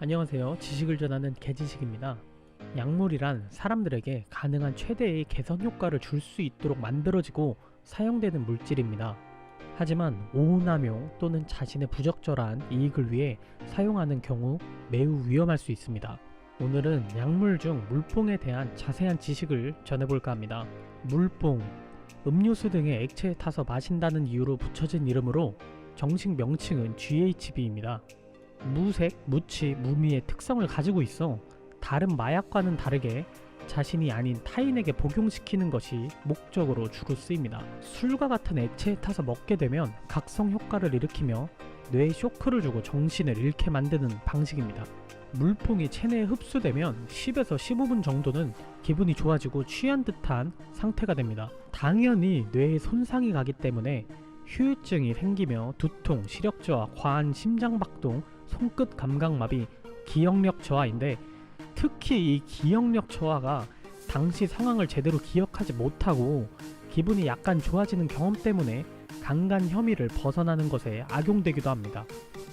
안녕하세요. 지식을 전하는 개지식입니다. 약물이란 사람들에게 가능한 최대의 개선 효과를 줄 수 있도록 만들어지고 사용되는 물질입니다. 하지만 오남용 또는 자신의 부적절한 이익을 위해 사용하는 경우 매우 위험할 수 있습니다. 오늘은 약물 중 물뽕에 대한 자세한 지식을 전해볼까 합니다. 물뽕, 음료수 등의 액체에 타서 마신다는 이유로 붙여진 이름으로 정식 명칭은 GHB입니다. 무색, 무치, 무미의 특성을 가지고 있어 다른 마약과는 다르게 자신이 아닌 타인에게 복용시키는 것이 목적으로 주로 쓰입니다. 술과 같은 액체에 타서 먹게 되면 각성 효과를 일으키며 뇌에 쇼크를 주고 정신을 잃게 만드는 방식입니다. 물풍이 체내에 흡수되면 10에서 15분 정도는 기분이 좋아지고 취한 듯한 상태가 됩니다. 당연히 뇌에 손상이 가기 때문에 휴유증이 생기며 두통, 시력 저하, 과한 심장박동, 손끝 감각마비, 기억력 저하인데 특히 이 기억력 저하가 당시 상황을 제대로 기억하지 못하고 기분이 약간 좋아지는 경험 때문에 강간 혐의를 벗어나는 것에 악용되기도 합니다.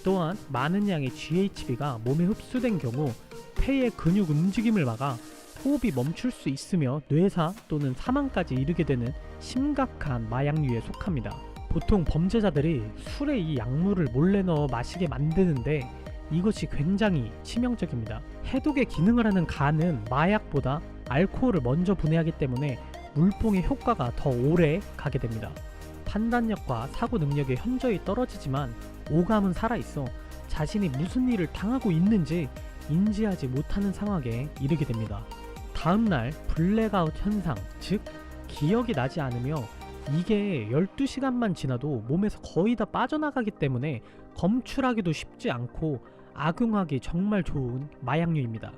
또한 많은 양의 GHB가 몸에 흡수된 경우 폐의 근육 움직임을 막아 호흡이 멈출 수 있으며 뇌사 또는 사망까지 이르게 되는 심각한 마약류에 속합니다. 보통 범죄자들이 술에 이 약물을 몰래 넣어 마시게 만드는데 이것이 굉장히 치명적입니다. 해독의 기능을 하는 간은 마약보다 알코올을 먼저 분해하기 때문에 물뽕의 효과가 더 오래 가게 됩니다. 판단력과 사고 능력이 현저히 떨어지지만 오감은 살아있어 자신이 무슨 일을 당하고 있는지 인지하지 못하는 상황에 이르게 됩니다. 다음날 블랙아웃 현상, 즉 기억이 나지 않으며 이게 12시간만 지나도 몸에서 거의 다 빠져나가기 때문에 검출하기도 쉽지 않고 악용하기 정말 좋은 마약류입니다.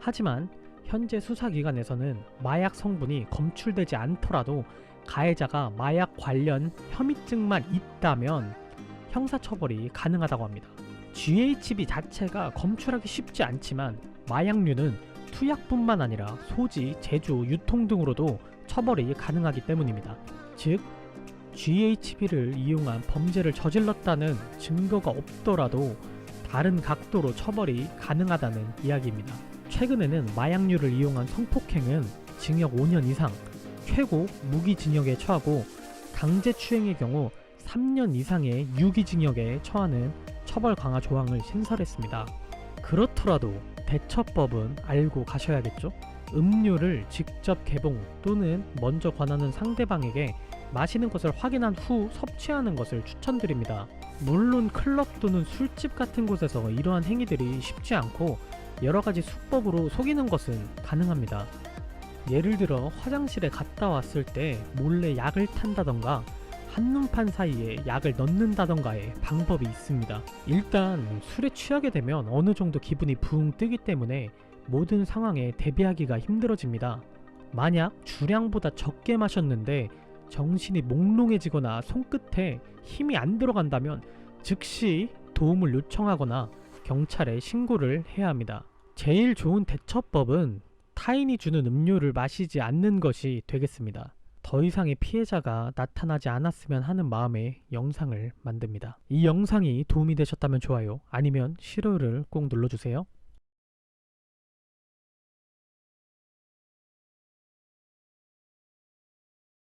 하지만 현재 수사기관에서는 마약 성분이 검출되지 않더라도 가해자가 마약 관련 혐의증만 있다면 형사처벌이 가능하다고 합니다. GHB 자체가 검출하기 쉽지 않지만 마약류는 투약뿐만 아니라 소지, 제조, 유통 등으로도 처벌이 가능하기 때문입니다. 즉, GHB를 이용한 범죄를 저질렀다는 증거가 없더라도 다른 각도로 처벌이 가능하다는 이야기입니다. 최근에는 마약류를 이용한 성폭행은 징역 5년 이상, 최고 무기징역에 처하고 강제추행의 경우 3년 이상의 유기징역에 처하는 처벌 강화 조항을 신설했습니다. 그렇더라도 대처법은 알고 가셔야겠죠? 음료를 직접 개봉 또는 먼저 권하는 상대방에게 마시는 것을 확인한 후 섭취하는 것을 추천드립니다. 물론 클럽 또는 술집 같은 곳에서 이러한 행위들이 쉽지 않고 여러 가지 수법으로 속이는 것은 가능합니다. 예를 들어 화장실에 갔다 왔을 때 몰래 약을 탄다던가 한눈판 사이에 약을 넣는다던가의 방법이 있습니다. 일단 술에 취하게 되면 어느 정도 기분이 붕 뜨기 때문에 모든 상황에 대비하기가 힘들어집니다. 만약 주량보다 적게 마셨는데 정신이 몽롱해지거나 손끝에 힘이 안 들어간다면 즉시 도움을 요청하거나 경찰에 신고를 해야 합니다. 제일 좋은 대처법은 타인이 주는 음료를 마시지 않는 것이 되겠습니다. 더 이상의 피해자가 나타나지 않았으면 하는 마음에 영상을 만듭니다. 이 영상이 도움이 되셨다면 좋아요, 아니면 싫어요를 꼭 눌러주세요.